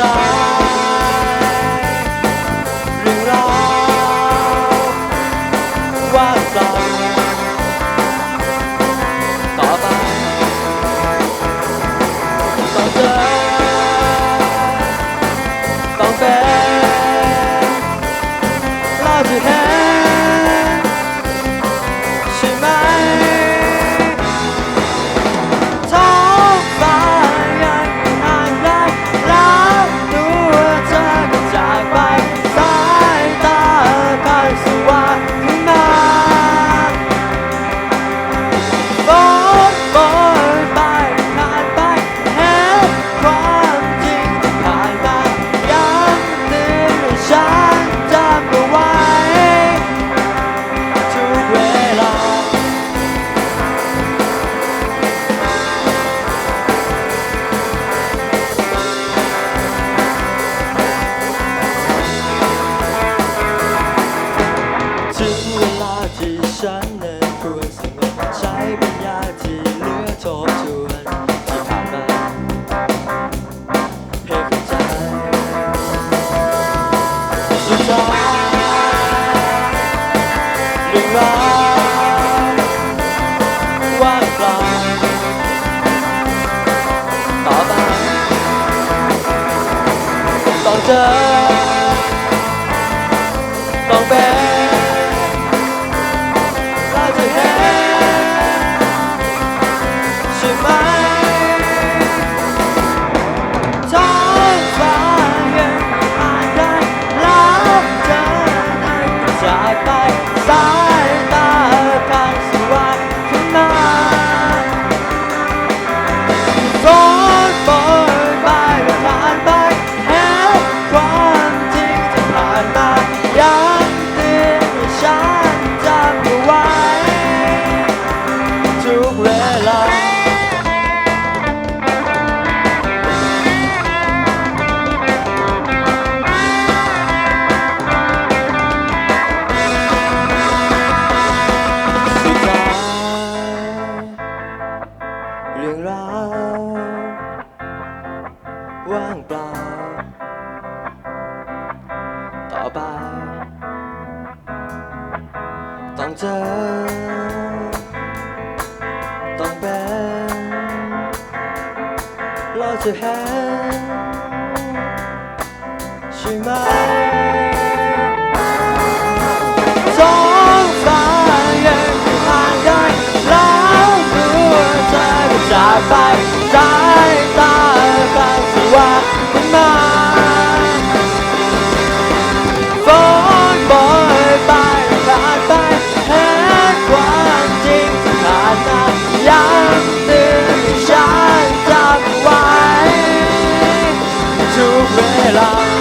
ใจเรื่องราวว่าใจ จอต้องแบ ไป ต้องเจอ ต้องเป็นเราจะเห็นใช่ไหม Nouvelle-Arc